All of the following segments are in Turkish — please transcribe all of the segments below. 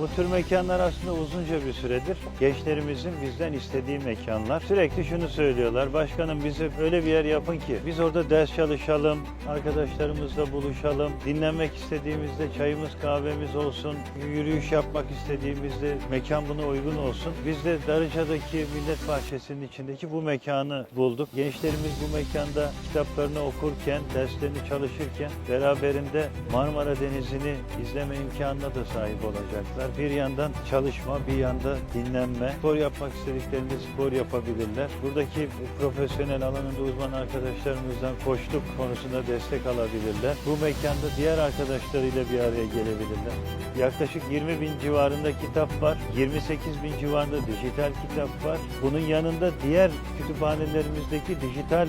Bu tür mekanlar aslında uzunca bir süredir gençlerimizin bizden istediği mekanlar. Sürekli şunu söylüyorlar, başkanım bize öyle bir yer yapın ki biz orada ders çalışalım, arkadaşlarımızla buluşalım, dinlenmek istediğimizde çayımız kahvemiz olsun, yürüyüş yapmak istediğimizde mekan buna uygun olsun. Biz de Darıca'daki Millet Bahçesi'nin içindeki bu mekanı bulduk. Gençlerimiz bu mekanda kitaplarını okurken, derslerini çalışırken beraberinde Marmara Denizi'ni izleme imkanına da sahip olacaklar. Bir yandan çalışma, bir yanda dinlenme. Spor yapmak istediklerinde spor yapabilirler. Buradaki profesyonel alanında uzman arkadaşlarımızdan koçluk konusunda destek alabilirler. Bu mekanda diğer arkadaşlarıyla bir araya gelebilirler. Yaklaşık 20 bin civarında kitap var. 28 bin civarında dijital kitap var. Bunun yanında diğer kütüphanelerimizdeki dijital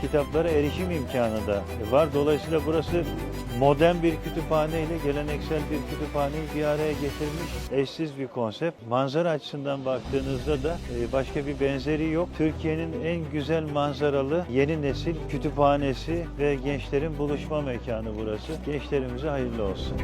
kitaplara erişim imkanı da var. Dolayısıyla burası modern bir kütüphane ile geleneksel bir kütüphaneyi bir araya getirmiş eşsiz bir konsept. Manzara açısından baktığınızda da e, başka bir benzeri yok. Türkiye'nin en güzel manzaralı yeni nesil kütüphanesi ve gençlerin buluşma mekanı burası. Gençlerimize hayırlı olsun.